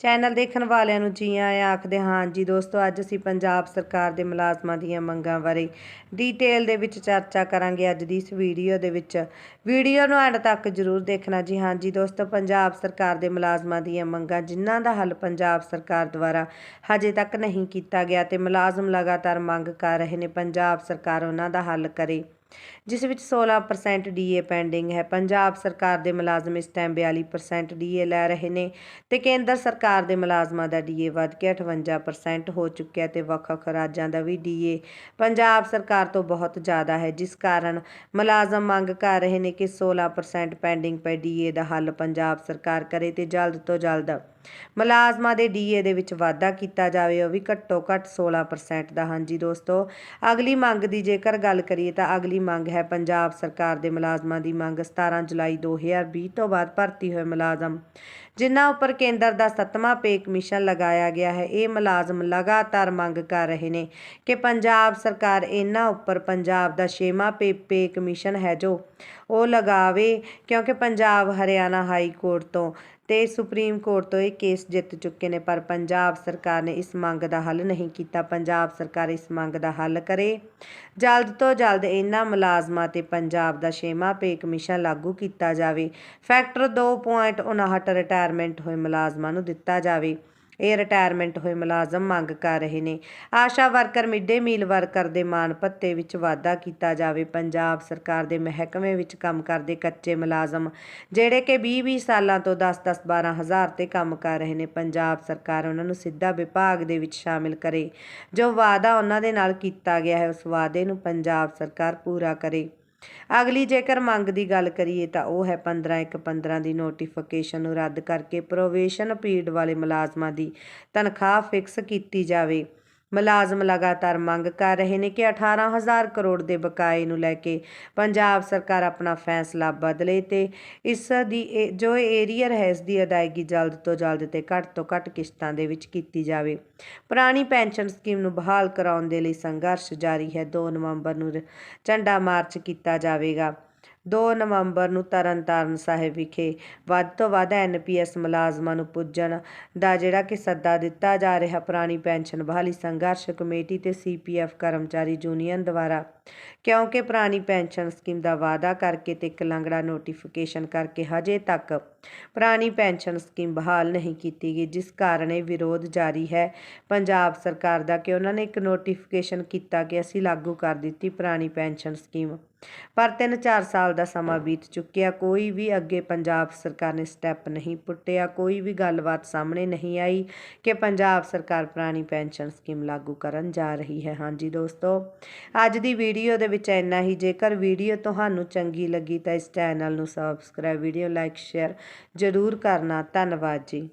Channel ਦੇਖਣ ਵਾਲਿਆਂ ਨੂੰ ਜੀ ਆਇਆਂ ਆਖਦੇ ਹਾਂ ਜੀ, ਦੋਸਤੋ, ਅੱਜ ਅਸੀਂ ਪੰਜਾਬ ਸਰਕਾਰ ਦੇ ਮੁਲਾਜ਼ਮਾਂ ਦੀਆਂ ਮੰਗਾਂ ਬਾਰੇ ਡੀਟੇਲ ਦੇ ਵਿੱਚ ਚਰਚਾ ਕਰਾਂਗੇ। ਅੱਜ ਦੀ ਇਸ ਵੀਡੀਓ ਦੇ ਵਿੱਚ ਵੀਡੀਓ ਨੂੰ ਐਂਡ ਤੱਕ ਜ਼ਰੂਰ ਦੇਖਣਾ ਜੀ। ਹਾਂ ਜੀ, ਦੋਸਤੋ, ਪੰਜਾਬ ਸਰਕਾਰ ਦੇ ਮੁਲਾਜ਼ਮਾਂ ਦੀਆਂ ਮੰਗਾਂ, ਜਿਨ੍ਹਾਂ ਦਾ ਹੱਲ ਪੰਜਾਬ ਸਰਕਾਰ ਦੁਆਰਾ ਹਜੇ ਤੱਕ ਨਹੀਂ ਕੀਤਾ ਗਿਆ ਤੇ ਮੁਲਾਜ਼ਮ ਲਗਾਤਾਰ ਮੰਗ ਕਰ ਰਹੇ ਨੇ, ਪੰਜਾਬ ਸਰਕਾਰ ਉਹਨਾਂ ਦਾ ਹੱਲ ਕਰੇ। ਜਿਸ ਵਿੱਚ 16% ਡੀਏ ਪੈਂਡਿੰਗ ਹੈ। ਪੰਜਾਬ ਸਰਕਾਰ ਦੇ ਮੁਲਾਜ਼ਮ ਇਸ ਟਾਈਮ 42% ਡੀਏ ਲੈ ਰਹੇ ਨੇ ਤੇ ਕੇਂਦਰ ਸਰਕਾਰ ਦੇ ਮੁਲਾਜ਼ਮਾਂ ਦਾ ਡੀਏ ਵੱਧ ਕੇ 58% ਹੋ ਚੁੱਕਿਆ ਤੇ ਵੱਖ-ਵੱਖ ਰਾਜਾਂ ਦਾ ਵੀ ਡੀਏ ਪੰਜਾਬ ਸਰਕਾਰ ਤੋਂ ਬਹੁਤ ਜ਼ਿਆਦਾ ਹੈ, ਜਿਸ ਕਾਰਨ ਮੁਲਾਜ਼ਮ ਮੰਗ ਕਰ ਰਹੇ ਨੇ ਕਿ 16% ਪੈਂਡਿੰਗ ਪਏ ਡੀਏ ਦਾ ਹੱਲ ਪੰਜਾਬ ਸਰਕਾਰ ਕਰੇ ਤੇ ਜਲਦ ਤੋਂ ਜਲਦ ਮੁਲਾਜ਼ਮਾਂ ਦੇ ਡੀਏ ਦੇ ਵਿੱਚ ਵਾਧਾ ਕੀਤਾ ਜਾਵੇ, ਉਹ ਵੀ ਘੱਟੋ ਘੱਟ 16% ਦਾ। ਹਾਂਜੀ ਦੋਸਤੋ, ਅਗਲੀ ਮੰਗ ਦੀ ਜੇਕਰ ਗੱਲ ਕਰੀਏ ਤਾਂ ਅਗਲੀ ਮੰਗ ਹੈ ਪੰਜਾਬ ਸਰਕਾਰ ਦੇ ਮੁਲਾਜ਼ਮਾਂ ਦੀ ਮੰਗ। 17 ਜੁਲਾਈ 2020 ਤੋਂ ਬਾਅਦ ਭਰਤੀ ਹੋਏ ਮੁਲਾਜ਼ਮ। ਜਿਨ੍ਹਾਂ ਉੱਪਰ ਕੇਂਦਰ ਦਾ ਸੱਤਵਾਂ ਪੇ ਕਮਿਸ਼ਨ ਲਗਾਇਆ ਗਿਆ ਹੈ, ਇਹ ਮੁਲਾਜ਼ਮ ਲਗਾਤਾਰ ਮੰਗ ਕਰ ਰਹੇ ਨੇ ਕਿ ਪੰਜਾਬ ਸਰਕਾਰ ਇਹਨਾਂ ਉੱਪਰ ਪੰਜਾਬ ਦਾ ਛੇਵਾਂ ਪੇ ਪੇ ਕਮਿਸ਼ਨ ਹੈ ਜੋ ਉਹ ਲਗਾਵੇ, ਕਿਉਂਕਿ ਪੰਜਾਬ ਹਰਿਆਣਾ ਹਾਈ ਕੋਰਟ ਤੋਂ ਤੇ ਸੁਪਰੀਮ ਕੋਰਟ ਤੋਂ ਇਹ ਕੇਸ ਜਿੱਤ ਚੁੱਕੇ ਨੇ, ਪਰ ਪੰਜਾਬ ਸਰਕਾਰ ਨੇ ਇਸ ਮੰਗ ਦਾ ਹੱਲ ਨਹੀਂ ਕੀਤਾ। ਪੰਜਾਬ ਸਰਕਾਰ ਇਸ ਮੰਗ ਦਾ ਹੱਲ ਕਰੇ। ਜਲਦ ਤੋਂ ਜਲਦ ਇਹਨਾਂ ਮੁਲਾਜ਼ਮਾਂ ਤੇ ਪੰਜਾਬ ਦਾ ਛੇਵਾਂ ਪੇ ਕਮਿਸ਼ਨ ਲਾਗੂ ਕੀਤਾ ਜਾਵੇ। ਫੈਕਟਰ 2.59 ਰਿਟਾਇਰਮੈਂਟ ਹੋਏ ਮੁਲਾਜ਼ਮਾਂ ਨੂੰ ਦਿੱਤਾ ਜਾਵੇ। ਇਹ ਰਿਟਾਇਰਮੈਂਟ ਹੋਏ ਮੁਲਾਜ਼ਮ ਮੰਗ ਕਰ ਰਹੇ ਨੇ। ASHA worker midday meal worker ਦੇ ਮਾਨ ਭੱਤੇ ਵਿੱਚ ਵਾਧਾ ਕੀਤਾ ਜਾਵੇ। ਪੰਜਾਬ ਸਰਕਾਰ ਦੇ ਮਹਿਕਮੇ ਵਿੱਚ ਕੰਮ ਕਰਦੇ ਕੱਚੇ ਮੁਲਾਜ਼ਮ, ਜਿਹੜੇ ਕਿ 20-20 ਸਾਲਾਂ ਤੋਂ 10-10 12 ਹਜ਼ਾਰ ਤੇ ਕੰਮ ਕਰ ਰਹੇ ਨੇ, ਪੰਜਾਬ ਸਰਕਾਰ ਉਹਨਾਂ ਨੂੰ ਸਿੱਧਾ ਵਿਭਾਗ ਦੇ ਵਿੱਚ ਸ਼ਾਮਿਲ ਕਰੇ। ਜੋ ਵਾਅਦਾ ਉਹਨਾਂ ਦੇ ਨਾਲ ਕੀਤਾ ਗਿਆ ਹੈ, ਉਸ ਵਾਅਦੇ ਨੂੰ ਪੰਜਾਬ ਸਰਕਾਰ ਪੂਰਾ ਕਰੇ। ਅਗਲੀ ਜੇਕਰ ਮੰਗ ਦੀ ਗੱਲ ਕਰੀਏ ਤਾਂ ਉਹ ਹੈ 15 ਇੱਕ 15 ਦੀ ਨੋਟੀਫਿਕੇਸ਼ਨ ਨੂੰ ਰੱਦ ਕਰਕੇ ਪ੍ਰੋਵੇਸ਼ਨ ਪੀਰੀਅਡ ਵਾਲੇ ਮੁਲਾਜ਼ਮਾਂ ਦੀ ਤਨਖਾਹ ਫਿਕਸ ਕੀਤੀ ਜਾਵੇ। ਮੁਲਾਜ਼ਮ ਲਗਾਤਾਰ ਮੰਗ ਕਰ ਰਹੇ ਨੇ ਕਿ 18000 ਕਰੋੜ ਦੇ ਬਕਾਏ ਨੂੰ ਲੈ ਕੇ ਪੰਜਾਬ ਸਰਕਾਰ ਆਪਣਾ ਫੈਸਲਾ ਬਦਲੇ ਤੇ ਇਸ ਦੀ ਇਹ- ਜੋ ਏਰੀਅਰ ਹੈ, ਇਸ ਦੀ ਅਦਾਇਗੀ ਜਲਦ ਤੋਂ ਜਲਦ ਤੇ ਘੱਟ ਤੋਂ ਘੱਟ ਕਿਸ਼ਤਾਂ ਦੇ ਵਿੱਚ ਕੀਤੀ ਜਾਵੇ। ਪੁਰਾਣੀ ਪੈਨਸ਼ਨ ਸਕੀਮ ਨੂੰ ਬਹਾਲ ਕਰਾਉਣ ਦੇ ਲਈ ਸੰਘਰਸ਼ ਜਾਰੀ ਹੈ। 2 ਨਵੰਬਰ ਨੂੰ ਝੰਡਾ ਮਾਰਚ ਕੀਤਾ ਜਾਵੇਗਾ। 2 ਨਵੰਬਰ ਨੂੰ ਤਰਨਤਾਰਨ ਸਾਹਿਬ ਵਿਖੇ ਵੱਧ ਤੋਂ ਵੱਧ ਐਨਪੀਐਸ ਮੁਲਾਜ਼ਮਾਂ ਨੂੰ ਪੁੱਜਣ ਦਾ ਜਿਹੜਾ ਕਿ ਸੱਦਾ ਦਿੱਤਾ ਜਾ ਰਿਹਾ ਪੁਰਾਣੀ ਪੈਨਸ਼ਨ ਬਹਾਲੀ ਸੰਘਰਸ਼ ਕਮੇਟੀ ਤੇ ਸੀਪੀਐਫ ਕਰਮਚਾਰੀ ਯੂਨੀਅਨ ਦੁਆਰਾ। ਕਿਉਂਕਿ ਪੁਰਾਣੀ ਪੈਨਸ਼ਨ ਸਕੀਮ ਦਾ ਵਾਅਦਾ ਕਰਕੇ ਤੇ ਇੱਕ ਲੰਗੜਾ ਨੋਟੀਫਿਕੇਸ਼ਨ ਕਰਕੇ ਹਜੇ ਤੱਕ ਪੁਰਾਣੀ ਪੈਨਸ਼ਨ ਸਕੀਮ ਬਹਾਲ ਨਹੀਂ ਕੀਤੀ ਗਈ, ਜਿਸ ਕਾਰਨ ਇਹ ਵਿਰੋਧ ਜਾਰੀ ਹੈ। ਪੰਜਾਬ ਸਰਕਾਰ ਦਾ ਕਿ ਉਹਨਾਂ ਨੇ ਇੱਕ ਨੋਟੀਫਿਕੇਸ਼ਨ ਕੀਤਾ ਕਿ ਅਸੀਂ ਲਾਗੂ ਕਰ ਦਿੱਤੀ ਪੁਰਾਣੀ ਪੈਨਸ਼ਨ ਸਕੀਮ। ਪਰ 3-4 ਸਾਲ ਦਾ ਸਮਾਂ ਬੀਤ ਚੁੱਕਿਆ। ਕੋਈ ਵੀ ਅੱਗੇ ਪੰਜਾਬ ਸਰਕਾਰ ਨੇ ਸਟੈਪ ਨਹੀਂ ਪੁੱਟਿਆ। ਕੋਈ ਵੀ ਗੱਲਬਾਤ ਸਾਹਮਣੇ ਨਹੀਂ ਆਈ ਕਿ ਪੰਜਾਬ ਸਰਕਾਰ ਪੁਰਾਣੀ ਪੈਨਸ਼ਨ ਸਕੀਮ ਲਾਗੂ ਕਰਨ ਜਾ ਰਹੀ ਹੈ। ਹਾਂਜੀ ਦੋਸਤੋ, ਅੱਜ ਦੀ ਵੀਡੀਓ ਦੇ ਵਿੱਚ ਇੰਨਾ ਹੀ। ਜੇਕਰ ਵੀਡੀਓ ਤੁਹਾਨੂੰ ਚੰਗੀ ਲੱਗੀ ਤਾਂ ਇਸ ਚੈਨਲ ਨੂੰ ਸਬਸਕ੍ਰਾਈਬ ਵੀਡੀਓ ਲਾਈਕ ਸ਼ੇਅਰ ਜ਼ਰੂਰ ਕਰਨਾ। ਧੰਨਵਾਦ ਜੀ।